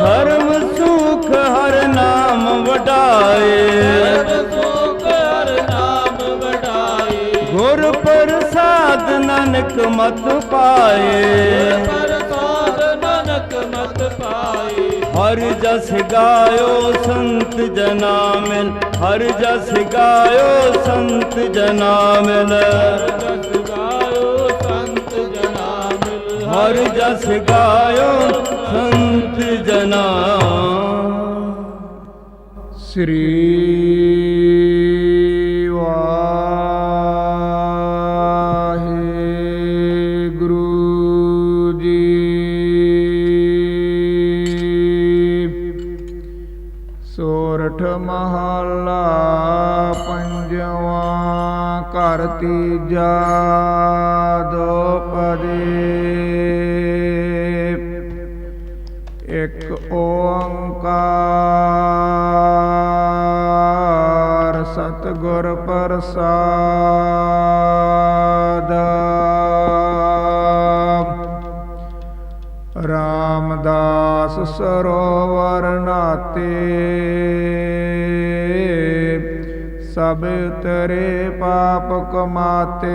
ਧਰਮ ਸੁਖ ਹਰ ਨਾਮ ਵਡਾਏ। ਸਰਬ ਸੁਖ ਹਰ ਨਾਮ ਵਡਾਏ। ਗੁਰ ਪ੍ਰਸਾਦ ਨਾਨਕ ਮਤ ਪਾਏ। ਪਰ ਸਾਧ ਨਾਨਕ ਮਤ ਪਾਏ। ਹਰ ਜਸ ਗਾਇਓ ਸੰਤ ਜਨਾ ਮਿਲ ਹਰ ਜਸ ਗਾਇਓ ਸੰਤ ਜਨਾ ਮਿਲ ਹਰ ਜਸ ਗਾਇਓ ਸੰਤ ਜਨਾ। ਸ੍ਰੀ ਵਾਹਿਗੁਰੂ ਜੀ। ਸੋਰਠ ਮਹਲਾ ਪੰਜਵਾਂ ਘਰ ਤੀਜਾ ਦੋਪਦੇ ਇੱਕ ਓੰਕਾਰ ਸਤਿਗੁਰ ਪ੍ਰਸਾਦ। ਰਾਮਦਾਸ ਸਰੋਵਰ ਨਾਤੇ ਸਭ ਤਰੇ ਪਾਪ ਕਮਾਤੇ।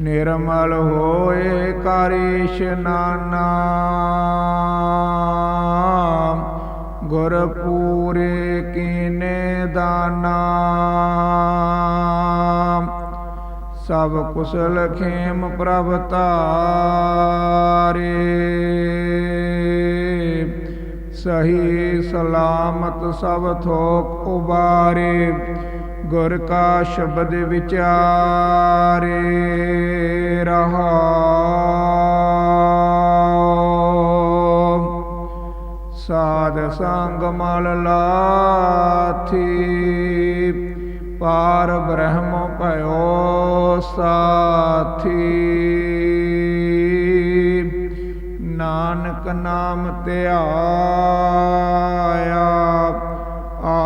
ਨਿਰਮਲ ਹੋਏ ਕਰ ਇਸ਼ਨਾਨਾ ਗੁਰ ਪੂਰੇ ਕੀਨੇ ਦਾਨਾ। ਸਭ ਕੁਸਲ ਖੇਮ ਪ੍ਰਭ ਤਾਰੇ। ਸਹੀ ਸਲਾਮਤ ਸਭ ਥੋਕ ਉਬਾਰੇ। ਗੁਰ ਕਾ ਸ਼ਬਦ ਵਿਚਾਰੇ ਰਹਾ ਸਾਧ ਸੰਗ ਮਲ ਲਾਥੀ, ਪਾਰ ਬ੍ਰਹਮ ਭਇਓ ਸਾਥੀ। ਨਾਨਕ ਨਾਮ ਧਿਆਇਆ